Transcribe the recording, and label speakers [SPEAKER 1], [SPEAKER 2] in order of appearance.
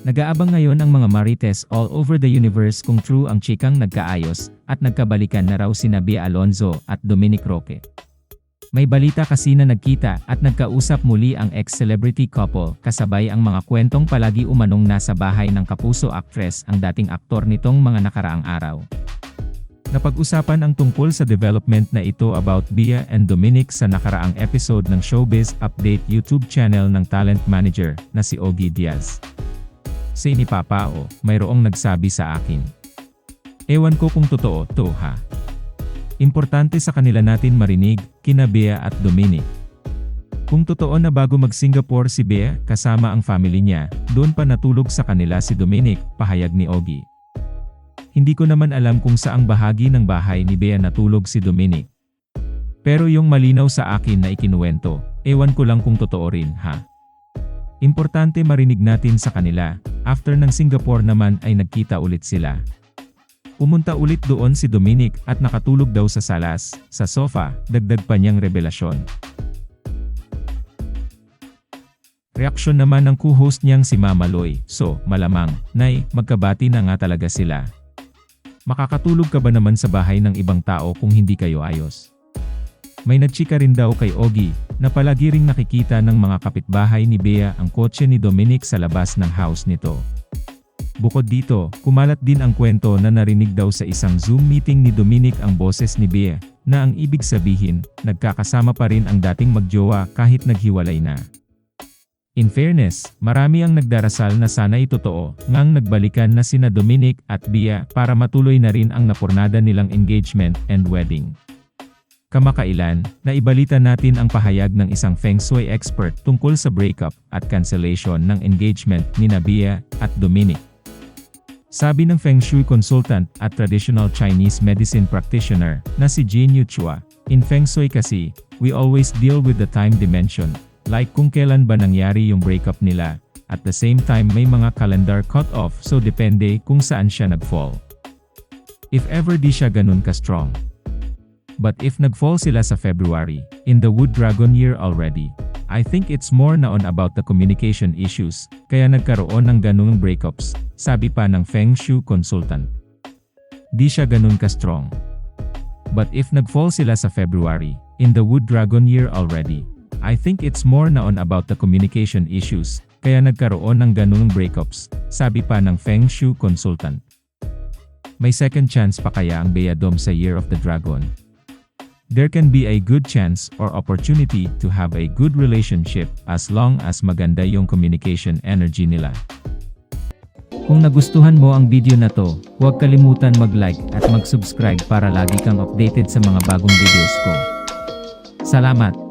[SPEAKER 1] Nag-aabang ngayon ang mga marites all over the universe kung true ang chikang nagkaayos at nagkabalikan na raw sina Bea Alonzo at Dominic Roque. May balita kasi na nagkita at nagkausap muli ang ex-celebrity couple kasabay ang mga kwentong palagi umanong nasa bahay ng kapuso actress ang dating aktor nitong mga nakaraang araw. Napag-usapan ang tungkol sa development na ito about Bia and Dominic sa nakaraang episode ng Showbiz Update YouTube channel ng talent manager na si Ogie Diaz. Sa inipapao, mayroong nagsabi sa akin. Ewan ko kung totoo to ha. Importante sa kanila natin marinig, kina Bea at Dominic. Kung totoo na bago mag-Singapore si Bea kasama ang family niya, doon pa natulog sa kanila si Dominic, pahayag ni Ogie. Hindi ko naman alam kung saang bahagi ng bahay ni Bea natulog si Dominic. Pero yung malinaw sa akin na ikinuwento, ewan ko lang kung totoo rin ha. Importante marinig natin sa kanila, after ng Singapore naman ay nagkita ulit sila. Pumunta ulit doon si Dominic at nakatulog daw sa salas, sa sofa, dagdag pa niyang revelasyon. Reaksyon naman ng co-host niyang si Mama Loy, so, malamang, nay, magkabati na nga talaga sila. Makakatulog ka ba naman sa bahay ng ibang tao kung hindi kayo ayos? May nagchika rin daw kay Ogie, na palagi ring nakikita ng mga kapitbahay ni Bea ang kotse ni Dominic sa labas ng house nito. Bukod dito, kumalat din ang kwento na narinig daw sa isang Zoom meeting ni Dominic ang boses ni Bea, na ang ibig sabihin, nagkakasama pa rin ang dating magjowa kahit naghiwalay na. In fairness, marami ang nagdarasal na sana'y totoo, ngang nagbalikan na sina Dominic at Bea para matuloy na rin ang napurnada nilang engagement and wedding. Kamakailan, naibalita natin ang pahayag ng isang Feng Shui expert tungkol sa breakup at cancellation ng engagement ni Bea at Dominic. Sabi ng Feng Shui consultant at traditional Chinese medicine practitioner na si Jin Yu Chua, in Feng Shui kasi, we always deal with the time dimension, like kung kailan ba nangyari yung breakup nila, at the same time may mga calendar cut-off so depende kung saan siya nag-fall. If ever di siya ganun ka-strong. But if nag-fall sila sa February, in the Wood Dragon year already, I think it's more na on about the communication issues, kaya nagkaroon ng ganung breakups, sabi pa ng Feng Shui consultant. Di siya ganun ka-strong. But if nag-fall sila sa February, in the Wood Dragon year already, I think it's more na on about the communication issues, kaya nagkaroon ng ganung breakups, sabi pa ng Feng Shui consultant. May second chance pa kaya ang Beadom sa Year of the Dragon? There can be a good chance or opportunity to have a good relationship as long as maganda yung communication energy nila. Kung nagustuhan mo ang video na to, huwag kalimutan mag-like at mag-subscribe para lagi kang updated sa mga bagong videos ko. Salamat!